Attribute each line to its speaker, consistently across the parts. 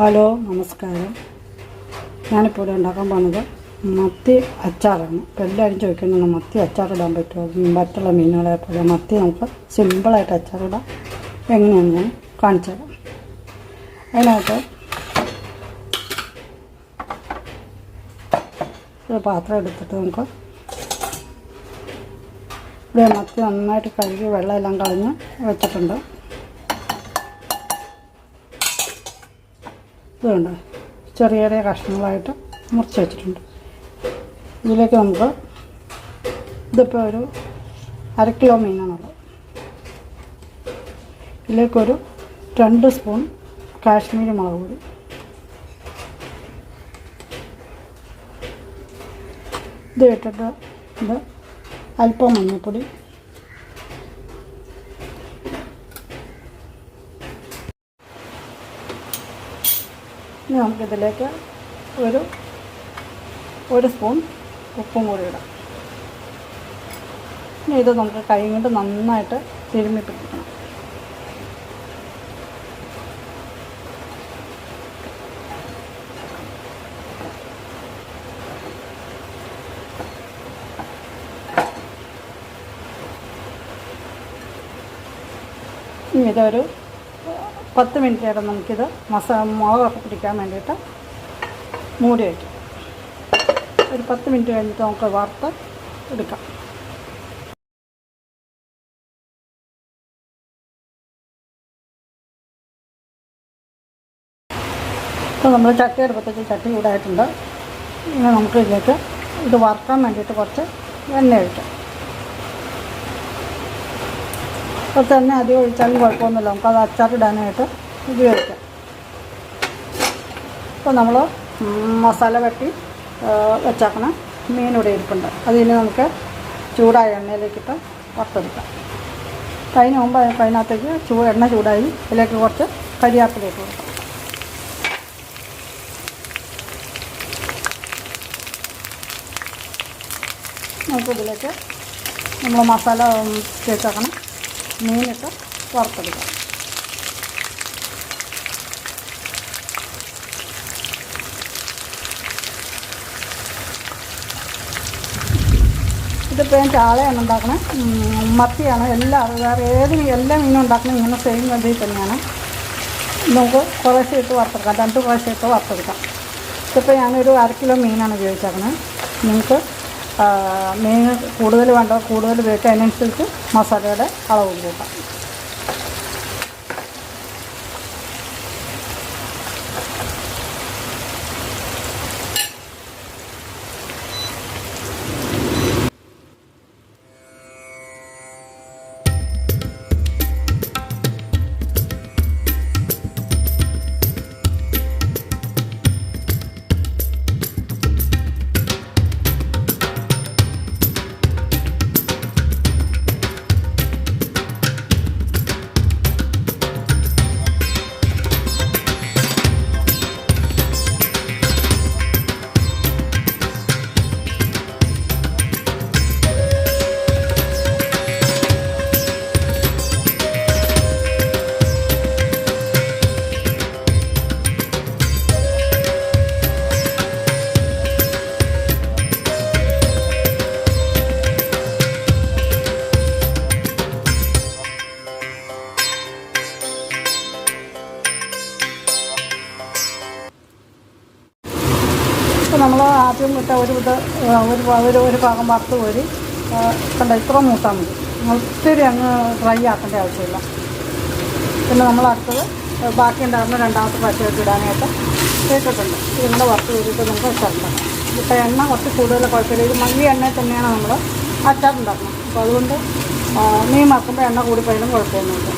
Speaker 1: Hello നമസ്കാരം. ഞാനിപ്പോൾ ഇവിടെ ഉണ്ടാക്കാൻ പോകുന്നത് മത്തി അച്ചാറാണ്. ഇപ്പോൾ എല്ലാവരും ചോദിക്കുന്നുണ്ട് മത്തി അച്ചാറിടാൻ പറ്റുമോ? മറ്റുള്ള മീനുകളെ പോലെ മത്തി നമുക്ക് സിമ്പിളായിട്ട് അച്ചാറിടാം എങ്ങനെയാണ് ഞാൻ കാണിച്ചു തരാം. അതിനകത്ത് ഒരു പാത്രം എടുത്തിട്ട് നമുക്ക് ഇവിടെ മത്തി നന്നായിട്ട് കഴുകി വെള്ളമെല്ലാം കളഞ്ഞ് വെച്ചിട്ടുണ്ട്. ഇതുണ്ട്. ചെറിയ ചെറിയ കഷ്ണങ്ങളായിട്ട് മുറിച്ച് വെച്ചിട്ടുണ്ട്. ഇതിലേക്ക് നമുക്ക് ഇതിപ്പോൾ ഒരു അര കിലോ മീനാണുള്ളത്. ഇതിലേക്കൊരു രണ്ട് സ്പൂൺ കാശ്മീരി മുളക് പൊടി. ഇത് ഇട്ടിട്ട് ഇത് അല്പം മഞ്ഞൾപ്പൊടി. ഇനി നമുക്കിതിലേക്ക് ഒരു ഒരു സ്പൂൺ ഉപ്പും കൂടി ഇടാം. ഇനി ഇത് നമുക്ക് കൈ കൊണ്ട് നന്നായിട്ട് തിരുമ്മി പിടിക്കണം ഇതൊരു പത്ത് മിനിറ്റ് നേരം നമുക്കിത് മസാ മുളകൊക്കെ പിടിക്കാൻ വേണ്ടിയിട്ട് മൂടി വയ്ക്കാം ഒരു പത്ത് മിനിറ്റ് കഴിഞ്ഞിട്ട് നമുക്ക് വറുത്ത് എടുക്കാം. ഇപ്പോൾ നമ്മൾ ചട്ടി എടുപ്പത്തേക്ക് ചട്ടി ചൂടായിട്ടുണ്ട്. ഇനി നമുക്ക് ഇതിലേക്ക് ഇത് വറുക്കാൻ വേണ്ടിയിട്ട് കുറച്ച് എണ്ണ ഒഴിക്കാം. കുറച്ച് തന്നെ അധികം ഒഴിച്ചാലും കുഴപ്പമൊന്നുമില്ല. നമുക്കത് അച്ചാറിടാനായിട്ട് ഉപയോഗിക്കാം. അപ്പോൾ നമ്മൾ മസാല വെട്ടി വെച്ചാക്കണ മീൻ ഇവിടെ ഇരിപ്പുണ്ട്. അതിന് നമുക്ക് ചൂടായ എണ്ണയിലേക്കിട്ട് വറുത്തെടുക്കാം. അപ്പോൾ അതിന് മുമ്പ് അതിന് അതിനകത്തേക്ക് ചൂ എണ്ണ ചൂടായി അതിലേക്ക് കുറച്ച് കരിയാപ്പിലേക്ക് കൊടുക്കാം. നമുക്കിതിലേക്ക് നമ്മൾ മസാല ചേർത്തേക്കണം മീനിട്ട് വറുത്തെടുക്കാം. ഇതിപ്പോൾ ഞാൻ ചാളയാണ് ഉണ്ടാക്കണത് ഉം, മത്തിയാണ്. എല്ലാ വേറെ ഏത് എല്ലാ മീനും ഉണ്ടാക്കുന്നത് ഇങ്ങനെ സെയിം രീതിയിൽ തന്നെയാണ്. നമുക്ക് കുറേശ്ശെ ഇട്ട് വറുത്തെടുക്കാം. രണ്ട് പ്രാവശ്യം ഇട്ട് വറുത്തെടുക്കാം. ഇതിപ്പോൾ ഞാനൊരു അര കിലോ മീനാണ് ഉപയോഗിച്ചേക്കുന്നത് നിങ്ങൾക്ക് മീൻ കൂടുതൽ വേണ്ട കൂടുതൽ ഉപയോഗിക്കുക അതിനനുസരിച്ച് മസാലയുടെ അളവ് കൂട്ടാം. ഇപ്പോൾ നമ്മൾ ആദ്യം ഇട്ട ഒരു ഇത് ഒരു ഒരു ഒരു ഭാഗം വറുത്ത് കോരി കണ്ട ഇത്ര മൂത്താൽ മതി. ഒത്തിരി അങ്ങ് ഡ്രൈ ആക്കേണ്ട ആവശ്യമില്ല. പിന്നെ നമ്മൾ അടുത്തത് ബാക്കി ഉണ്ടാകുന്ന രണ്ടാമത്തെ പച്ചയൊക്കെ ഇടാനായിട്ട് കേട്ടിട്ടുണ്ട്. ഇതിന്റെ വറുത്ത് കോരിയിട്ട് നമുക്ക് അച്ചാറുണ്ടാക്കാം ഇപ്പം എണ്ണ കുറച്ച് കൂടുതൽ കുഴപ്പമില്ല. ഇത് മല്ലി എണ്ണയിൽ തന്നെയാണ് നമ്മൾ അച്ചാറുണ്ടാക്കുന്നത് അപ്പോൾ അതുകൊണ്ട് മീൻ വറുക്കുമ്പോൾ എണ്ണ കൂടിപ്പോയാലും കുഴപ്പമൊന്നുമില്ല.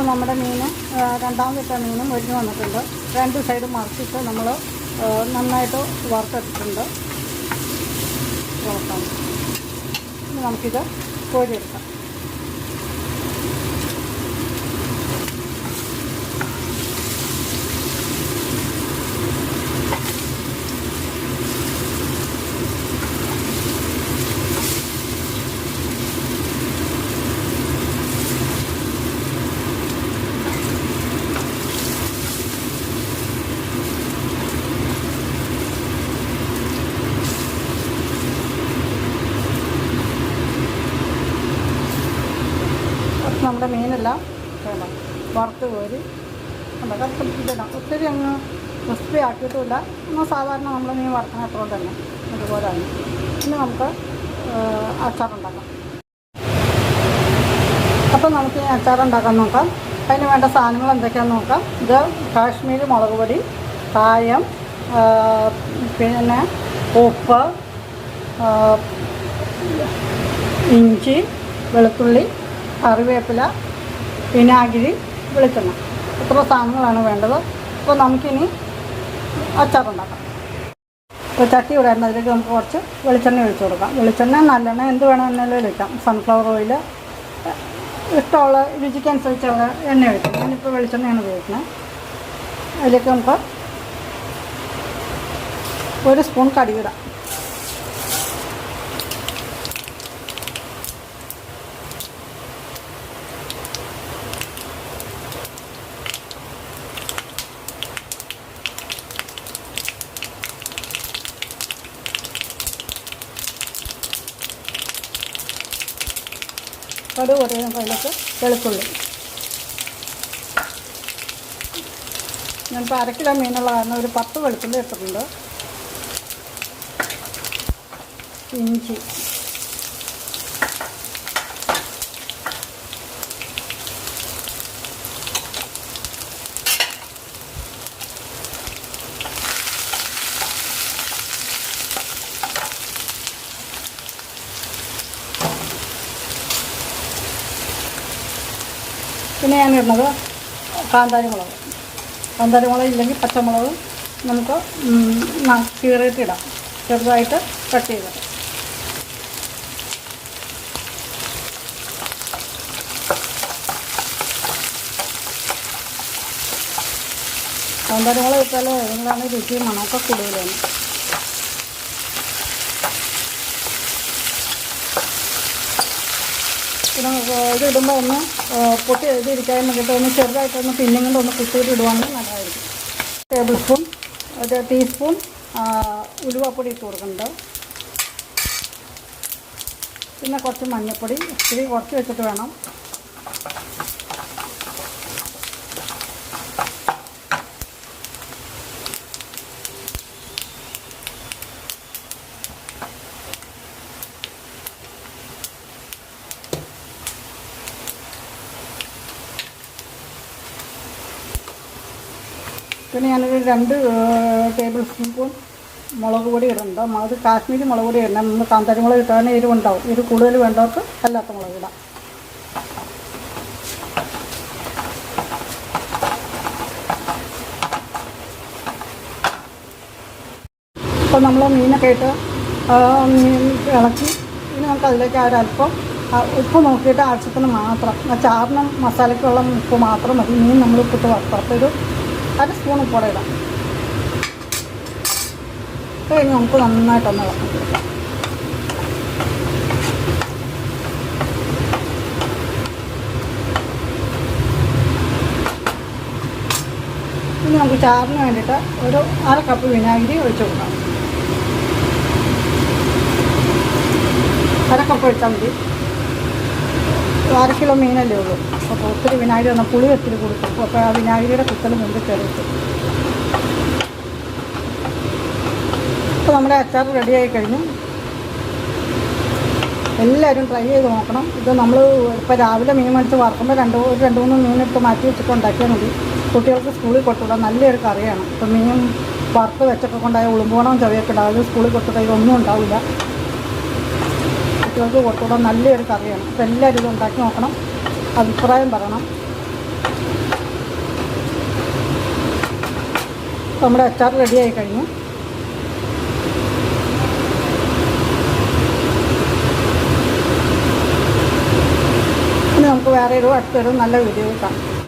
Speaker 1: ഇപ്പോൾ നമ്മുടെ മീൻ രണ്ടാമത്തെ മീനും ഒരിഞ്ഞ് വന്നിട്ടുണ്ട്. രണ്ട് സൈഡ് മറിച്ചിട്ട് നമ്മൾ നന്നായിട്ട് വറുത്തെടുത്തിട്ടുണ്ട്. വളർത്താം നമുക്കിത് കോരിയെടുക്കാം നമ്മുടെ മീനെല്ലാം വേണം വറുത്ത് കോരി അതൊക്കെ ഇടണം. ഒത്തിരി അങ്ങ് ക്രിസ്പി ആക്കിയിട്ടുമില്ല എന്നാൽ സാധാരണ നമ്മൾ മീൻ വറുക്കണ അത്ര തന്നെ. അതുപോലെ തന്നെ. ഇനി നമുക്ക് അച്ചാറുണ്ടാക്കാം അപ്പം നമുക്ക് ഈ അച്ചാർ ഉണ്ടാക്കാൻ നോക്കാം. അതിന് വേണ്ട സാധനങ്ങൾ എന്തൊക്കെയാണെന്ന് നോക്കാം. ഇത് കാശ്മീരി മുളക് പൊടി കായം പിന്നെ ഉപ്പ് ഇഞ്ചി വെളുത്തുള്ളി കറിവേപ്പില വിനാഗിരി വെളിച്ചെണ്ണ ഇത്ര സാധനങ്ങളാണ് വേണ്ടത്. അപ്പോൾ നമുക്കിനി അച്ചാറുണ്ടാക്കാം. ഇപ്പോൾ ചട്ടി ഇടായിരുന്നു അതിലേക്ക് നമുക്ക് കുറച്ച് വെളിച്ചെണ്ണ ഒഴിച്ചു കൊടുക്കാം. വെളിച്ചെണ്ണ നല്ലെണ്ണ എന്ത് വേണമെന്നാലും ഒഴിക്കാം സൺഫ്ലവർ ഓയിൽ ഇഷ്ടമുള്ള രുചിക്കനുസരിച്ചുള്ള എണ്ണ ഒഴിക്കാം. ഞാനിപ്പോൾ വെളിച്ചെണ്ണയാണ് ഉപയോഗിക്കുന്നത്. അതിലേക്ക് നമുക്ക് ഒരു സ്പൂൺ കടിയിടാം കടുക് നമുക്ക് അതിലേക്ക് വെളുത്തുള്ളി. ഞാനിപ്പോൾ അരക്കിലോ കിലോ മീനുള്ള കാരണം ഒരു പത്ത് വെളുത്തുള്ളി ഇട്ടിട്ടുണ്ട്. ഇഞ്ചി. പിന്നെ ഞാൻ ഇടുന്നത് കാന്താരി മുളക് കാന്താരി മുളക് ഇല്ലെങ്കിൽ പച്ചമുളക് നമുക്ക് കീറിയിട്ട് ഇടാം. ചെറുതായിട്ട് കട്ട് ചെയ്ത് കാന്താരി മുളക് ഇട്ടാൽ ആണെങ്കിൽ രുചി മണമൊക്കെ കൂടുതലാണ്. പിന്നെ ഇത് ഇടുമ്പോൾ ഒന്ന് പൊട്ടി ഇതിരിക്കാൻ വേണ്ടിയിട്ട് ഒന്ന് ചെറുതായിട്ടൊന്ന് കൊണ്ട് ഒന്ന് കുത്തിയിട്ട് ഇടുവാണെങ്കിൽ നല്ലതായിരിക്കും. ടേബിൾ സ്പൂൺ ഒരു ടീസ്പൂൺ ഉലുവപ്പൊടി ഇട്ട് കൊടുക്കുന്നുണ്ട്. പിന്നെ കുറച്ച് മഞ്ഞൾപ്പൊടി ഇത്തിരി കുറച്ച് വെച്ചിട്ട് വേണം. പിന്നെ ഞാനൊരു രണ്ട് ടേബിൾ സ്പൂൺ മുളക് പൊടി ഇടുന്നുണ്ട് അത് കാശ്മീരി മുളക് പൊടി ഇടണം. നമ്മൾ കാന്താരി മുളക് ഇട്ടാൽ എരിവുണ്ടാവും. എരിവ് കൂടുതൽ വേണ്ടവർക്ക് അല്ലാത്ത മുളക് ഇടാം. ഇപ്പോൾ നമ്മൾ മീനൊക്കെ ഇട്ട് മീൻ ഇളക്കി. ഇനി നമുക്ക് അതിലേക്ക് ഒരല്പം ഉപ്പ് നോക്കിയിട്ട് ആവശ്യത്തിന് മാത്രം. ആ ചാറിനും മസാലയ്ക്കുള്ള ഉപ്പ് മാത്രം മതി. മീൻ നമ്മൾ ഉപ്പിട്ട് വറുത്തൊരു അര സ്പൂൺ ഉപ്പോടെ ഇടാം. അത് കഴിഞ്ഞ് നമുക്ക് നന്നായിട്ടൊന്ന് ഇളക്കാം ഇനി നമുക്ക് ചാറിന് വേണ്ടിയിട്ട് ഒരു അര കപ്പ് വിനാഗിരി ഒഴിച്ചു കൊടുക്കാം. അര കപ്പ് ഒഴിച്ചാൽ മതി. അര കിലോ മീനല്ലേ ഉള്ളൂ. അപ്പോൾ ഒത്തിരി വിനാഗിരി വന്നാൽ പുളി ഒത്തിരി കൊടുക്കും അപ്പോൾ ആ വിനാഗിരിയുടെ കുത്തൽ മുമ്പ് കയറിയിട്ട് അപ്പോൾ നമ്മുടെ അച്ചാർ റെഡിയായി കഴിഞ്ഞു. എല്ലാവരും ട്രൈ ചെയ്ത് നോക്കണം. ഇത് നമ്മൾ ഇപ്പോൾ രാവിലെ മീൻ മേടിച്ച് വറുക്കുമ്പോൾ രണ്ട് രണ്ട് മൂന്ന് മീനെടുത്ത് മാറ്റി വെച്ചിട്ട് ഉണ്ടാക്കിയാൽ മതി. കുട്ടികൾക്ക് സ്കൂളിൽ കൊണ്ടുവിടാൻ നല്ലൊരു കറിയാണ്. ഇപ്പോൾ മീൻ വറുത്ത് വെച്ചൊക്കെ കൊണ്ടായ ഉളുമ്പോണം ചവയൊക്കെ ഉണ്ടാവും. സ്കൂളിൽ കൊണ്ടുവിടാൻ ഇതൊന്നും ഉണ്ടാവില്ല. കുട്ടികൾക്ക് കൊണ്ടുവിടാൻ നല്ലൊരു കറിയാണ്. അപ്പോൾ എല്ലാവരും ഇത് ഉണ്ടാക്കി നോക്കണം. അഭിപ്രായം പറയണം. നമ്മുടെ അച്ചാർ റെഡിയായി കഴിഞ്ഞു. ഇനി നമുക്ക് വേറെ ഒരു അടുത്തൊരു നല്ല വീഡിയോ കാണാം.